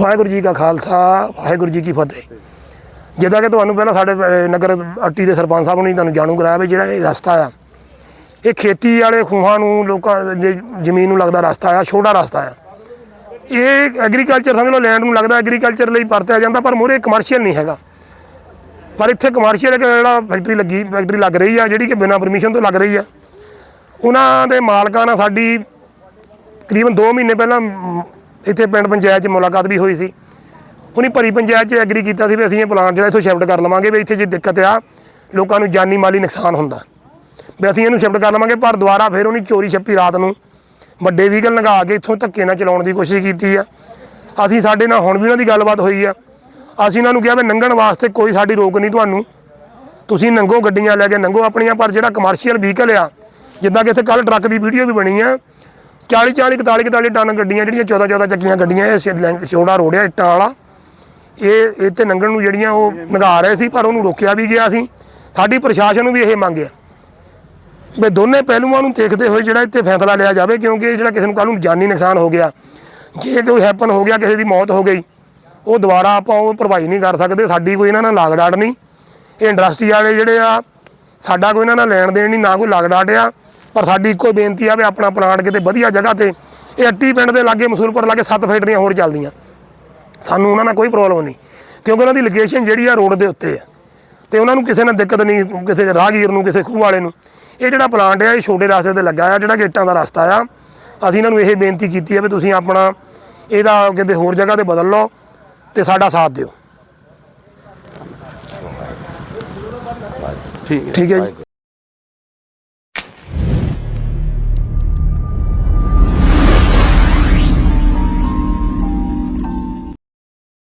ਵਾਹਿਗੁਰੂ ਜੀ ਕਾ ਖਾਲਸਾ, ਵਾਹਿਗੁਰੂ ਜੀ ਕੀ ਫਤਿਹ। ਜਿੱਦਾਂ ਕਿ ਤੁਹਾਨੂੰ ਪਹਿਲਾਂ ਸਾਡੇ ਨਗਰ ਅੱਟੀ ਦੇ ਸਰਪੰਚ ਸਾਹਿਬ ਨੇ ਤੁਹਾਨੂੰ ਜਾਣੂ ਕਰਾਇਆ ਵੀ ਜਿਹੜਾ ਇਹ ਰਸਤਾ ਆ, ਇਹ ਖੇਤੀ ਵਾਲੇ ਖੂਹਾਂ ਨੂੰ, ਲੋਕਾਂ ਦੇ ਜ਼ਮੀਨ ਨੂੰ ਲੱਗਦਾ ਰਸਤਾ ਆ, ਛੋਟਾ ਰਸਤਾ ਆ। ਇਹ ਐਗਰੀਕਲਚਰ ਸਮਝ ਲਓ ਲੈਂਡ ਨੂੰ ਲੱਗਦਾ ਐਗਰੀਕਲਚਰ ਲਈ ਵਰਤਿਆ ਜਾਂਦਾ, ਪਰ ਮੋਰੇ ਕਮਰਸ਼ੀਅਲ ਨਹੀਂ ਹੈਗਾ। ਪਰ ਇੱਥੇ ਕਮਰਸ਼ੀਅਲ ਇੱਕ ਜਿਹੜਾ ਫੈਕਟਰੀ ਲੱਗੀ ਫੈਕਟਰੀ ਲੱਗ ਰਹੀ ਆ, ਜਿਹੜੀ ਕਿ ਬਿਨਾਂ ਪਰਮਿਸ਼ਨ ਤੋਂ ਲੱਗ ਰਹੀ ਆ। ਉਹਨਾਂ ਦੇ ਮਾਲਕਾਂ ਨਾਲ ਸਾਡੀ ਤਕਰੀਬਨ 2 ਮਹੀਨੇ ਪਹਿਲਾਂ ਇੱਥੇ ਪਿੰਡ ਪੰਚਾਇਤ 'ਚ ਮੁਲਾਕਾਤ ਵੀ ਹੋਈ ਸੀ। ਉਹਨੇ ਭਰੀ ਪੰਚਾਇਤ 'ਚ ਐਗਰੀ ਕੀਤਾ ਸੀ ਵੀ ਅਸੀਂ ਇਹ ਪਲਾਨ ਜਿਹੜਾ ਇੱਥੋਂ ਸ਼ਿਫਟ ਕਰ ਲਵਾਂਗੇ ਵੀ ਇੱਥੇ ਜੇ ਦਿੱਕਤ ਆ, ਲੋਕਾਂ ਨੂੰ ਜਾਨੀ ਮਾਲੀ ਨੁਕਸਾਨ ਹੁੰਦਾ। ਵੀ ਅਸੀਂ ਇਹਨੂੰ ਸ਼ਿਫਟ ਕਰ ਲਵਾਂਗੇ, ਪਰ ਦੁਬਾਰਾ ਫਿਰ ਉਹਨੇ ਚੋਰੀ ਛੱਪੀ ਰਾਤ ਨੂੰ ਵੱਡੇ ਵਹੀਕਲ ਲਗਾ ਕੇ ਇੱਥੋਂ ਧੱਕੇ ਨਾਲ ਚਲਾਉਣ ਦੀ ਕੋਸ਼ਿਸ਼ ਕੀਤੀ ਆ। ਅਸੀਂ ਸਾਡੇ ਨਾਲ ਹੁਣ ਵੀ ਉਹਨਾਂ ਦੀ ਗੱਲਬਾਤ ਹੋਈ ਆ। ਅਸੀਂ ਉਹਨਾਂ ਨੂੰ ਕਿਹਾ ਵੀ ਲੰਘਣ ਵਾਸਤੇ ਕੋਈ ਸਾਡੀ ਰੋਕ ਨਹੀਂ ਤੁਹਾਨੂੰ। ਤੁਸੀਂ ਨੰਗੋ ਗੱਡੀਆਂ ਲੈ ਕੇ ਨੰਗੋ ਆਪਣੀਆਂ, ਪਰ ਜਿਹੜਾ ਕਮਰਸ਼ੀਅਲ ਵਹੀਕਲ ਆ, ਜਿੱਦਾਂ ਕਿ ਇੱਥੇ ਕੱਲ ਟਰੱਕ ਦੀ ਵੀਡੀਓ ਵੀ ਬਣੀ ਆ 40 40 41 41 ਟਨ ਗੱਡੀਆਂ, ਜਿਹੜੀਆਂ 14 14 ਚੱਕੀਆਂ ਗੱਡੀਆਂ, ਇਹ ਸ- ਲੈਂਕ- ਚੌੜਾ ਰੋਡ ਆ, ਇੱਟਾਂ ਵਾਲਾ। ਇਹ ਇਹ ਤੇ ਲੰਘਣ ਨੂੰ ਜਿਹੜੀਆਂ ਉਹ ਨਗਾ ਰਹੇ ਸੀ, ਪਰ ਉਹਨੂੰ ਰੋਕਿਆ ਵੀ ਗਿਆ ਸੀ। ਸਾਡੀ ਪ੍ਰਸ਼ਾਸਨ ਨੂੰ ਵੀ ਇਹ ਮੰਗਿਆ ਵੀ ਦੋਨੇ ਪਹਿਲੂਆਂ ਨੂੰ ਦੇਖਦੇ ਹੋਏ ਜਿਹੜਾ ਇੱਥੇ ਫੈਸਲਾ ਲਿਆ ਜਾਵੇ, ਕਿਉਂਕਿ ਜਿਹੜਾ ਕਿਸੇ ਨੂੰ ਕੱਲ ਨੂੰ ਜਾਨੀ ਨੁਕਸਾਨ ਹੋ ਗਿਆ। ਜੇ ਕੋਈ ਹੈਪਨ ਹੋ ਗਿਆ, ਕਿਸੇ ਦੀ ਮੌਤ ਹੋ ਗਈ, ਉਹ ਦੁਬਾਰਾ ਆਪਾਂ ਉਹ ਭਰਵਾਈ ਨਹੀਂ ਕਰ ਸਕਦੇ, ਸਾਡੀ ਕੋਈ ਇਹਨਾਂ ਨਾਲ ਲਾਗਡਾਟ ਨਹੀਂ। ਇਹ ਇੰਡਸਟਰੀ ਵਾਲੇ ਜਿਹੜੇ ਆ, ਸਾਡਾ ਕੋਈ ਇਹਨਾਂ ਨਾਲ ਲੈਣ ਦੇਣ ਨਹੀਂ, ਨਾ ਕੋਈ ਲਾਗ ਡਾਟ ਆ। ਪਰ ਸਾਡੀ ਇੱਕੋ ਬੇਨਤੀ ਆ ਵੀ ਆਪਣਾ ਪਲਾਂਟ ਕਿਤੇ ਵਧੀਆ ਜਗ੍ਹਾ ਤੇ ਇਹ ਅੱਟੀ ਪਿੰਡ ਦੇ ਲਾਗੇ ਮਸੂਲਪੁਰ ਲਾਗੇ ਸੱਤ ਫੈਕਟਰੀਆਂ ਹੋਰ ਚੱਲਦੀਆਂ। ਸਾਨੂੰ ਉਹਨਾਂ ਨਾਲ ਕੋਈ ਪ੍ਰੋਬਲਮ ਨਹੀਂ ਕਿਉਂਕਿ ਉਹਨਾਂ ਦੀ ਲੋਕੇਸ਼ਨ ਜਿਹੜੀ ਆ ਰੋਡ ਦੇ ਉੱਤੇ ਆ। ਤੇ ਉਹਨਾਂ ਨੂੰ ਕਿਸੇ ਨਾਲ ਦਿੱਕਤ ਨਹੀਂ ਕਿਸੇ ਰਾਹਗੀਰ ਨੂੰ ਕਿਸੇ ਖੂਹ ਵਾਲੇ ਨੂੰ। ਇਹ ਜਿਹੜਾ ਪਲਾਂਟ ਆ ਇਹ ਛੋਟੇ ਰਸਤੇ ਤੇ ਲੱਗਾ ਆ ਜਿਹੜਾ ਗੇਟਾਂ ਦਾ ਰਸਤਾ ਆ। ਅਸੀਂ ਇਹਨਾਂ ਨੂੰ ਇਹ ਬੇਨਤੀ ਕੀਤੀ ਆ ਵੀ ਤੁਸੀਂ ਆਪਣਾ ਇਹਦਾ ਕਿਤੇ ਹੋਰ ਜਗ੍ਹਾ ਤੇ ਬਦਲ ਲਓ ਤੇ ਸਾਡਾ ਸਾਥ ਦਿਓ। ਠੀਕ ਹੈ। ਠੀਕ ਹੈ ਜੀ।